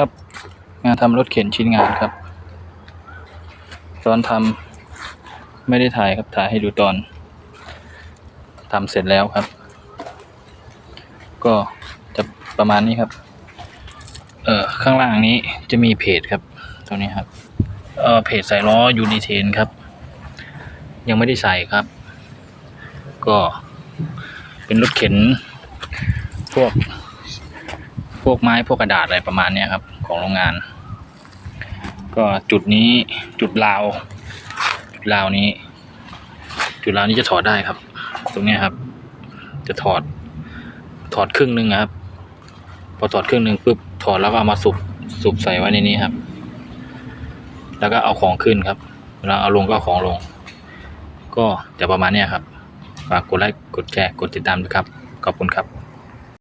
ครับ งานทำรถเข็นชิ้นงานครับ ตอนทำไม่ได้ถ่ายครับถ่ายให้ดูตอนทำเสร็จแล้วครับ ก็จะประมาณนี้ครับ เอ่อข้างล่างนี้จะมีเพจครับตรงนี้ครับ เอ่อเพจใส่ล้อยูนิเทนครับ ยังไม่ได้ใส่ครับ ก็เป็นรถเข็นพวก พวกไม้พวกกระดาษอะไรประมาณนี้ครับของโรงงาน ก็จุดนี้จุดราวจุดราวนี้ จุดราวนี้จะถอดได้ครับ ตรงนี้ครับ จะถอดถอดครึ่งหนึ่งครับ พอถอดครึ่งหนึ่งปุ๊บถอดแล้วก็เอามาสุบสุบใส่ไว้ในนี้ครับ แล้วก็เอาของขึ้นครับเวลาเอาลงก็เอาของลง ก็จะประมาณนี้ครับฝากกดไลค์กดแชร์กดติดตามด้วยครับ ขอบคุณครับ